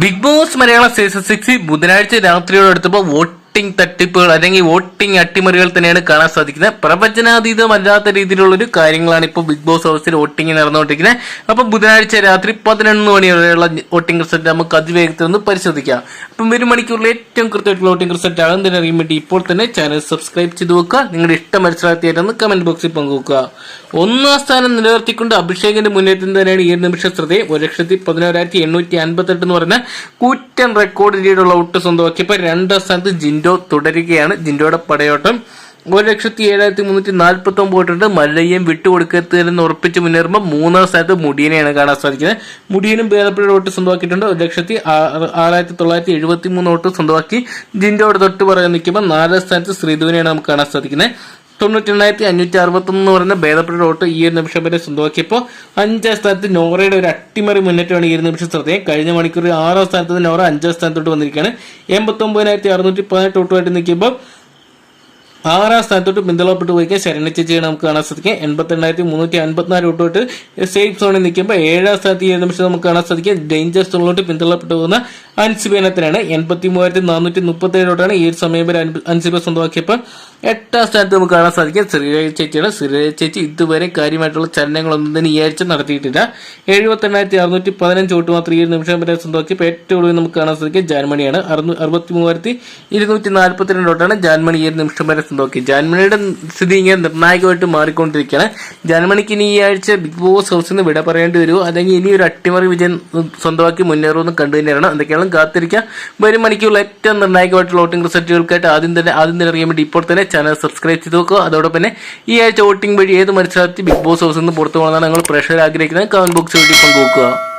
Big Boss Malayalam season six ബുധനാഴ്ച രാത്രിയോട് അടുത്തപ്പോൾ voting തട്ടിപ്പുകൾ അല്ലെങ്കിൽ വോട്ടിംഗ് അട്ടിമറികൾ തന്നെയാണ് കാണാൻ സാധിക്കുന്നത്. പ്രവചനാതീതമല്ലാത്ത രീതിയിലുള്ള ഒരു കാര്യങ്ങളാണ് ഇപ്പോൾ ബിഗ് ബോസ് ഹൗസിൽ വോട്ടിംഗ് നടന്നുകൊണ്ടിരിക്കുന്നത്. അപ്പൊ ബുധനാഴ്ച രാത്രി പതിനൊന്ന് മണി വരെയുള്ള വോട്ടിംഗ് റിസൾട്ട് നമുക്ക് അതിവേഗത്തിൽ ഒന്ന് പരിശോധിക്കാം. അപ്പം ഒരു മണിക്കൂറിൽ ഏറ്റവും കൃത്യമായിട്ടുള്ള വോട്ടിംഗ് റിസൾട്ട് ആകുന്നതിന് അറിയാൻ വേണ്ടി ഇപ്പോൾ തന്നെ ചാനൽ സബ്സ്ക്രൈബ് ചെയ്ത് വെക്കുക. നിങ്ങളുടെ ഇഷ്ടം മനസ്സിലാക്കിയായിട്ടൊന്ന് കമന്റ് ബോക്സിൽ പങ്കുവെക്കുക. ഒന്നാം സ്ഥാനം നിലനിർത്തിക്കൊണ്ട് അഭിഷേകിന്റെ മുന്നേറ്റം തന്നെയാണ് ഈ നിമിഷ ശ്രദ്ധയെ ഒരു ലക്ഷത്തി പതിനോരായിരത്തി എണ്ണൂറ്റി അൻപത്തെട്ട് എന്ന് പറയുന്ന കൂറ്റൻ റെക്കോർഡ് ലീഡുള്ള ഔട്ട് സ്വന്തമാക്കിയപ്പോൾ രണ്ടാം സ്ഥാനത്ത് ജിൻഡോ തുടരുകയാണ്. ജിൻഡോയുടെ പടയോട്ടം ഒരു ലക്ഷത്തി ഏഴായിരത്തി മുന്നൂറ്റി നാൽപ്പത്തി ഒമ്പത് വോട്ടുണ്ട് മല്ലയ്യം വിട്ടുകൊടുക്കരുതെന്ന് ഉറപ്പിച്ച് മുന്നേറുമ്പോൾ മൂന്നാം സ്ഥാനത്ത് മുടിയനെയാണ് കാണാൻ സാധിക്കുന്നത്. മുടിയനും ഭേദപ്പെട്ട വോട്ട് സ്വന്തമാക്കിയിട്ടുണ്ട്. ഒരു ലക്ഷത്തി ആറ് ആറായിരത്തി തൊള്ളായിരത്തി എഴുപത്തി മൂന്ന് വോട്ട് സ്വന്തമാക്കി ജിൻഡോയുടെ തൊട്ട് പറയാൻ നിൽക്കുമ്പോൾ നാലാം സ്ഥാനത്ത് ശ്രീധുവിനെയാണ് നമുക്ക് കാണാൻ സാധിക്കുന്നത്. തൊണ്ണൂറ്റി എണ്ണായിരത്തി അഞ്ഞൂറ്റി അറുപത്തൊന്ന് പറയുന്ന ഭേദപ്പെട്ട വോട്ട് ഈ ഒരു നിമിഷം വരെ സ്വന്തമാക്കിയപ്പോൾ അഞ്ചാം സ്ഥാനത്ത് നോറയുടെ ഒരു അട്ടിമറി മുന്നേറ്റമാണ് ഈ ഒരു നിമിഷം ശ്രദ്ധേയം. കഴിഞ്ഞ മണിക്കൂർ ആറാം സ്ഥാനത്ത് നോറ അഞ്ചാം സ്ഥാനത്തോട്ട് വന്നിരിക്കുകയാണ്. എൺപത്തി ഒമ്പതിനായിരത്തി അറുന്നൂറ്റി പതിനെട്ട് വോട്ടുമായിട്ട് നിൽക്കുമ്പോൾ ആറാം സ്ഥാനത്തോട്ട് പിന്തള്ളപ്പെട്ട് പോയിക്കാൻ ശരണ ചേച്ചിയെ നമുക്ക് കാണാൻ സാധിക്കും. എൺപത്തി എണ്ണായിരത്തി മുന്നൂറ്റി അൻപത്തിനാല് വോട്ടോട്ട് സേഫ് സോണിൽ നിൽക്കുമ്പോൾ ഏഴാം സ്ഥാനത്ത് ഒരു നിമിഷം നമുക്ക് കാണാൻ സാധിക്കും. ഡേഞ്ചർ സോണിലോട്ട് പിന്തള്ളപ്പെട്ട് പോകുന്ന അൻസിബേനത്തിനാണ് എൺപത്തി മൂവായിരത്തി നാനൂറ്റി മുപ്പത്തി ഏഴ് ഈ ഒരു സമയം വരെ അൻസിബ സ്വന്തമാക്കിയപ്പോൾ എട്ടാം സ്ഥാനത്ത് നമുക്ക് കാണാൻ സാധിക്കും. ശ്രീരേഖ ചേച്ചിയാണ്. ശ്രീരേഖ ചേച്ചി ഇതുവരെ കാര്യമായിട്ടുള്ള ചലനങ്ങളൊന്നും തന്നെ ഈ ആഴ്ച നടത്തിയിട്ടില്ല. എഴുപത്തി എണ്ണായിരത്തി അറുന്നൂറ്റി പതിനഞ്ച് വോട്ട് മാത്രം ഈ ഒരു നിമിഷം വരെ സ്വന്തമാക്കിയപ്പോൾ ഏറ്റവും കൂടുതൽ നമുക്ക് കാണാൻ സാധിക്കും ജാൻമണിയാണ്. അറുന്നൂ അറുപത്തി മൂവായിരത്തി ഇരുന്നൂറ്റി നാൽപ്പത്തിരണ്ട് വോട്ടാണ് ജാൻമണി ഈ ഒരു നിമിഷം വരെ സ്വന്തമാക്കി ജർമ്മനിയുടെ സ്ഥിതി ഇങ്ങനെ നിർണായകമായിട്ട് മാറിക്കൊണ്ടിരിക്കുകയാണ്. ജർമ്മനിക്ക് ഇനി ഈ ആഴ്ച ബിഗ് ബോസ് ഹൗസിൽ നിന്ന് വിട പറയേണ്ടി വരുമോ അല്ലെങ്കിൽ ഇനി ഒരു അട്ടിമറി വിജയം സ്വന്തമാക്കി മുന്നേറുമെന്ന് കണ്ടു തന്നെയാണ്. എന്തൊക്കെയാണ് കാത്തിരിക്കാം. വരും മണിക്കുള്ള ഏറ്റവും നിർണായകമായിട്ടുള്ള വോട്ടിംഗ് റിസൾട്ടുകൾക്കായിട്ട് ആദ്യം തന്നെ ആദ്യം തന്നെ അറിയാൻ വേണ്ടി ഇപ്പോൾ തന്നെ ചാനൽ സബ്സ്ക്രൈബ് ചെയ്ത് നോക്കുക. അതോടൊപ്പം തന്നെ ഈ ആഴ്ച വോട്ടിംഗ് വഴി ഏത് മത്സരാർത്ഥി ബിഗ് ബോസ് ഹൗസിൽ നിന്ന് പുറത്തു പോകണമെന്നാണ് ഞങ്ങൾ പ്രഷർ ആഗ്രഹിക്കുന്നത്. കമന്റ് ബോക്സ് വഴി പങ്കുവെക്കുക